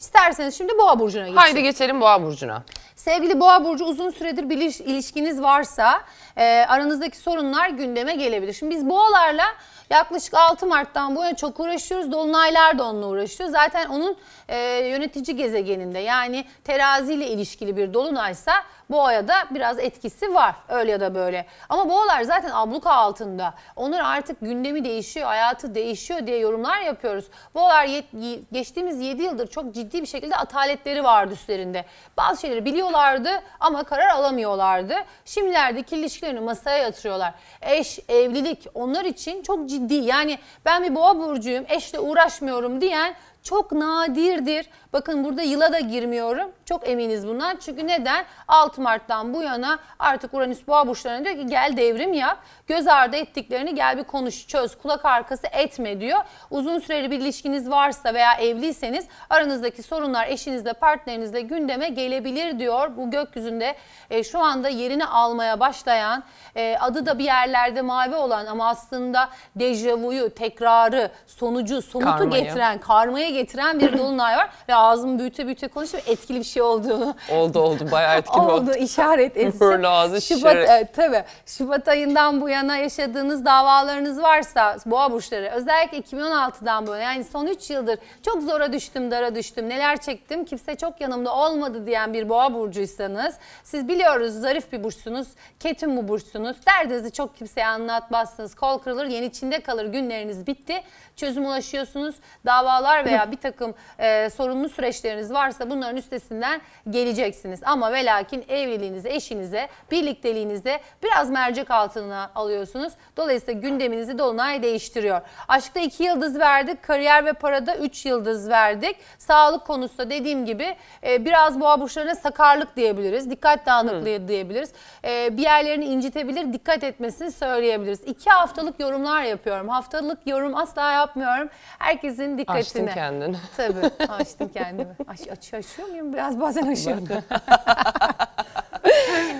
İsterseniz şimdi boğa burcuna geçelim. Haydi geçelim Boğa burcuna. Sevgili Boğa burcu uzun süredir bir iliş- ilişkiniz varsa e, aranızdaki sorunlar gündeme gelebilir. Şimdi biz boğalarla yaklaşık 6 Mart'tan bu yana çok uğraşıyoruz. Dolunaylar da onunla uğraşıyor. Zaten onun e, yönetici gezegeninde yani teraziyle ilişkili bir dolunaysa boğaya da biraz etkisi var öyle ya da böyle. Ama boğalar zaten abluka altında. Onlar artık gündemi değişiyor, hayatı değişiyor diye yorumlar yapıyoruz. Boğalar yet- geçtiğimiz 7 yıldır çok ciddi bir şekilde ataletleri vardı üstlerinde. Bazı şeyleri biliyorlardı ama karar alamıyorlardı. Şimdilerdeki ilişkilerini masaya yatırıyorlar. Eş, evlilik onlar için çok ciddi. Yani ben bir boğa burcuyum, eşle uğraşmıyorum diyen çok nadirdir. Bakın burada yıla da girmiyorum. Çok eminiz bundan. Çünkü neden? 6 Mart'tan bu yana artık Uranüs boğa burçlarına diyor ki gel devrim yap. Göz ardı ettiklerini gel bir konuş çöz. Kulak arkası etme diyor. Uzun süreli bir ilişkiniz varsa veya evliyseniz aranızdaki sorunlar eşinizle partnerinizle gündeme gelebilir diyor. Bu gökyüzünde e, şu anda yerini almaya başlayan e, adı da bir yerlerde mavi olan ama aslında dejavuyu, tekrarı, sonucu, somutu Karmayı. getiren, karmaya getiren bir dolunay var ve ağzımı büyüte büyüte konuşuyor etkili bir şey olduğunu Oldu oldu bayağı etkili oldu. oldu işaret etsin. Böyle ağzı Şubat, e, tabii. Şubat ayından bu yana yaşadığınız davalarınız varsa boğa burçları özellikle 2016'dan bu yana yani son 3 yıldır çok zora düştüm dara düştüm neler çektim kimse çok yanımda olmadı diyen bir boğa burcuysanız siz biliyoruz zarif bir burçsunuz ketum bu burçsunuz derdinizi çok kimseye anlatmazsınız kol kırılır yen içinde kalır günleriniz bitti çözüm ulaşıyorsunuz davalar veya bir takım e, sorunlu süreçleriniz varsa bunların üstesinden geleceksiniz. Ama ve lakin evliliğinize eşinize birlikteliğinize biraz mercek altına alıyorsunuz. Dolayısıyla gündeminizi dolunay değiştiriyor. Aşkta 2 yıldız verdik kariyer ve parada 3 yıldız verdik. Sağlık konusunda dediğim gibi e, biraz boğa burçlarına sakarlık diyebiliriz dikkat dağınıklığı diyebiliriz. E, bir yerlerini incitebilir dikkat etmesini söyleyebiliriz. 2 haftalık yorumlar yapıyorum. Haftalık yorum asla yapmıyorum. Herkesin dikkatine kendini. Tabii açtım kendimi. Aç, aç, açıyor muyum? Biraz bazen açıyorum.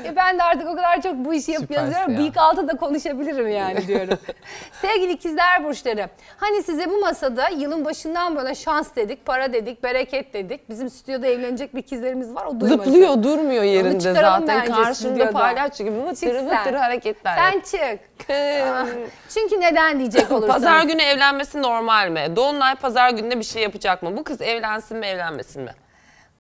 e ben de artık o kadar çok bu işi Süpersin yazıyorum. ya. Bıyık altı da konuşabilirim yani diyorum. Sevgili ikizler burçları. Hani size bu masada yılın başından böyle şans dedik, para dedik, bereket dedik. Bizim stüdyoda evlenecek bir ikizlerimiz var. O duymasın. Zıplıyor durmuyor yerinde zaten. Karşında palyaço gibi vıtır sen. hareketler. Sen çık. Ah, Çünkü neden diyecek olursanız. Pazar günü evlenmesi normal mi? Dolunay pazar gününe bir şey yapacak mı? Bu kız evlensin mi evlenmesin mi?